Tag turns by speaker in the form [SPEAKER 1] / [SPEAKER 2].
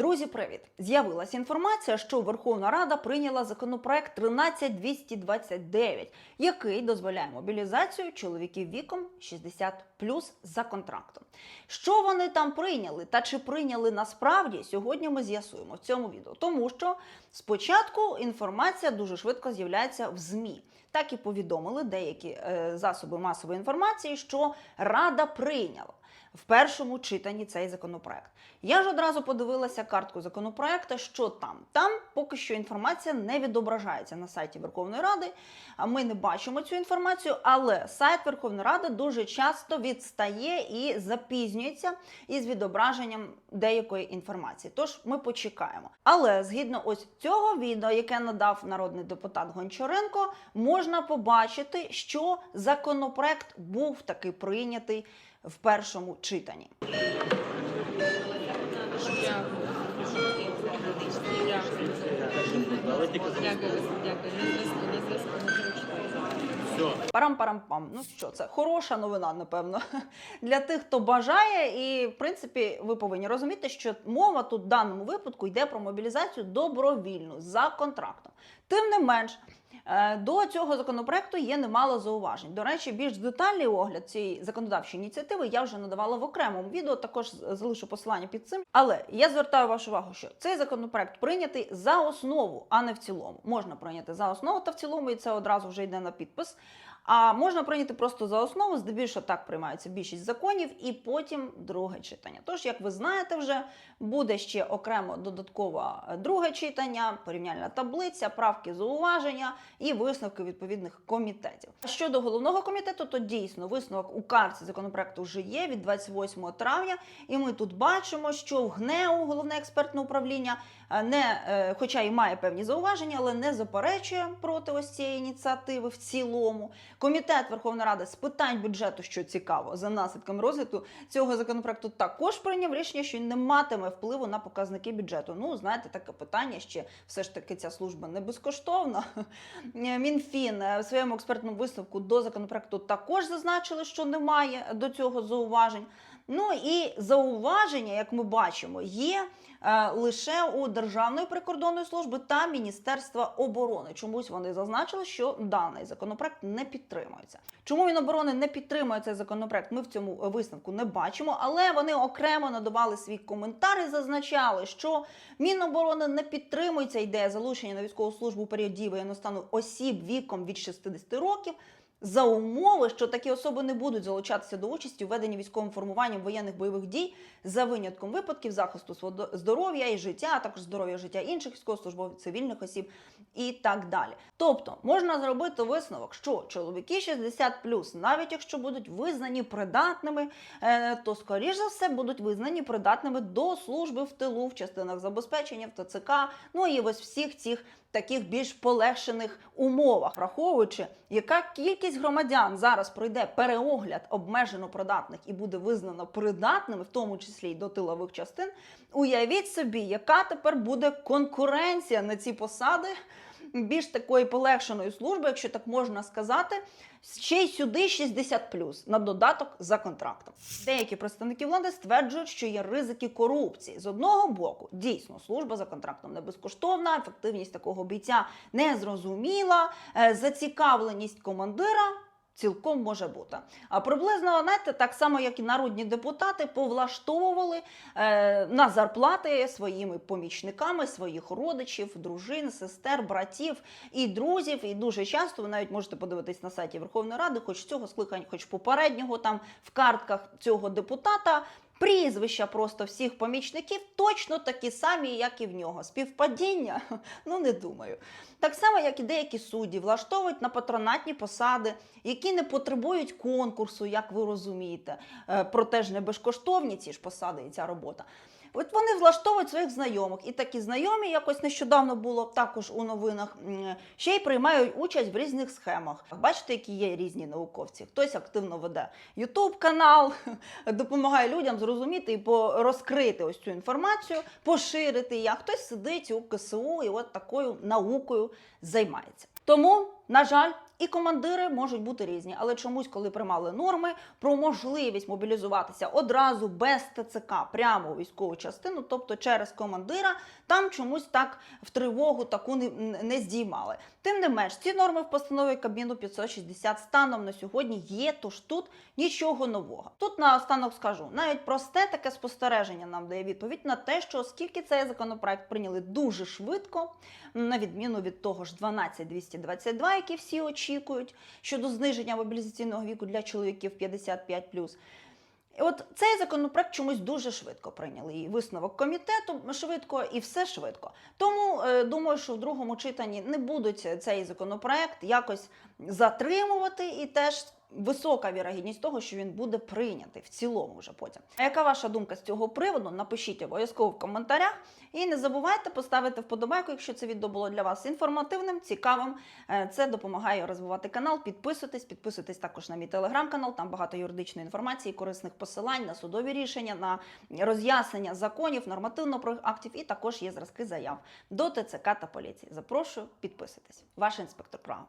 [SPEAKER 1] Друзі, привіт! З'явилася інформація, що Верховна Рада прийняла законопроект 13229, який дозволяє мобілізацію чоловіків віком 60 за контрактом. Що вони там прийняли та чи прийняли насправді, сьогодні ми з'ясуємо в цьому відео. Тому що спочатку інформація дуже швидко з'являється в ЗМІ. Так і повідомили деякі е, засоби масової інформації, що Рада прийняла в першому читанні цей законопроект. Я ж одразу подивилася картку законопроекту, що там. Там поки що інформація не відображається на сайті Верховної Ради. Ми не бачимо цю інформацію, але сайт Верховної Ради дуже часто відстає і запізнюється із відображенням деякої інформації. Тож ми почекаємо. Але згідно ось цього відео, яке надав народний депутат Гончаренко, можна побачити, що законопроект був таки прийнятий в першому читанні. Парам-парам-пам. Ну що, це хороша новина, напевно, для тих, хто бажає. І в принципі, ви повинні розуміти, що мова тут в даному випадку йде про мобілізацію добровільну за контрактом. Тим не менш. Е, До цього законопроекту є немало зауважень. До речі, більш детальний огляд цієї законодавчої ініціативи я вже надавала в окремому відео. Також залишу посилання під цим. Але я звертаю вашу увагу, що цей законопроект прийнятий за основу, а не в цілому. Можна прийняти за основу та в цілому, і це одразу вже йде на підпис. А можна прийняти просто за основу, здебільшого так приймаються більшість законів, і потім друге читання. Тож, як ви знаєте, вже буде ще окремо додаткове е, друге читання, порівняльна таблиця, правки, зауваження і висновки відповідних комітетів. Щодо головного комітету, то дійсно висновок у карті законопроекту вже є від 28 травня, і ми тут бачимо, що в ГНЕУ, головне експертне управління, е, не, е, хоча і має певні зауваження, але не заперечує проти ось цієї ініціативи в цілому. Комітет Верховної Ради з питань бюджету, що цікаво, за наслідками розгляду цього законопроекту також прийняв рішення, що не матиме впливу на показники бюджету. Ну, знаєте, таке питання ще все ж таки ця служба не безкоштовна. Мінфін е, в своєму експертному висновку до законопроекту також зазначили, що немає до цього зауважень. Ну і зауваження, як ми бачимо, є е, лише у Державної прикордонної служби та Міністерства оборони. Чомусь вони зазначили, що даний законопроект не підтримується. Чому Міноборони не підтримує цей законопроект? Ми в цьому висновку не бачимо, але вони окремо надавали свій коментар і зазначали, що Міноборони не підтримує ця ідея залучення на військову службу у період дії воєнного стану осіб віком від 60 років. За умови, що такі особи не будуть залучатися до участі у веденні військовим формуванням воєнних бойових дій за винятком випадків захисту здоров'я і життя, а також здоров'я життя інших військовослужбовців, цивільних осіб і так далі. Тобто можна зробити висновок, що чоловіки 60+, навіть якщо будуть визнані придатними, е, то скоріш за все будуть визнані придатними до служби в тилу в частинах забезпечення в ТЦК, ну і ось всіх цих таких більш полегшених умовах, враховуючи, яка кількість громадян зараз пройде переогляд обмежено придатних і буде визнано придатними, в тому числі й до тилових частин. Уявіть собі, яка тепер буде конкуренція на ці посади. Більш такої полегшеної служби, якщо так можна сказати, ще й сюди 60 на додаток за контрактом. Деякі представники влади стверджують, що є ризики корупції. З одного боку, дійсно, служба за контрактом не безкоштовна, ефективність такого бійця не зрозуміла, е, зацікавленість командира. Цілком може бути. А приблизно знаєте, так само, як і народні депутати, повлаштовували е, на зарплати своїми помічниками, своїх родичів, дружин, сестер, братів і друзів. І дуже часто ви навіть можете подивитись на сайті Верховної Ради, хоч цього скликання, хоч попереднього там в картках цього депутата. Прізвища просто всіх помічників точно такі самі, як і в нього. Співпадіння? Ну не думаю. Так само, як і деякі судді влаштовують на патронатні посади, які не потребують конкурсу, як ви розумієте. Е, Проте ж не безкоштовні ці ж посади і ця робота. От вони влаштовують своїх знайомих, і такі знайомі якось нещодавно було також у новинах. Ще й приймають участь в різних схемах. Бачите, які є різні науковці. Хтось активно веде Ютуб канал, допомагає людям зрозуміти і розкрити ось цю інформацію, поширити її. А хтось сидить у КСУ і от такою наукою займається. Тому, на жаль. І командири можуть бути різні, але чомусь, коли приймали норми про можливість мобілізуватися одразу без ТЦК прямо у військову частину, тобто через командира, там чомусь так в тривогу таку не, не здіймали. Тим не менш, ці норми в постанові Кабміну 560 станом на сьогодні є, тож тут нічого нового. Тут наостанок скажу, навіть просте таке спостереження нам дає відповідь на те, що оскільки цей законопроект прийняли дуже швидко, на відміну від того ж 12222, який всі очікують щодо зниження мобілізаційного віку для чоловіків 55+. От цей законопроект чомусь дуже швидко прийняли. І висновок комітету швидко, і все швидко. Тому е, думаю, що в другому читанні не будуть цей законопроект якось затримувати, і теж висока вірогідність того, що він буде прийнятий в цілому вже потім. А яка ваша думка з цього приводу? Напишіть обов'язково в коментарях. І не забувайте поставити вподобайку, якщо це відео було для вас інформативним, цікавим. Е, Це допомагає розвивати канал. Підписуйтесь, підписуйтесь також на мій телеграм-канал. Там багато юридичної інформації, корисних посилань на судові рішення, на роз'яснення законів, нормативно-правових актів і також є зразки заяв до ТЦК та поліції. Запрошую, підписуйтесь. Ваш інспектор права.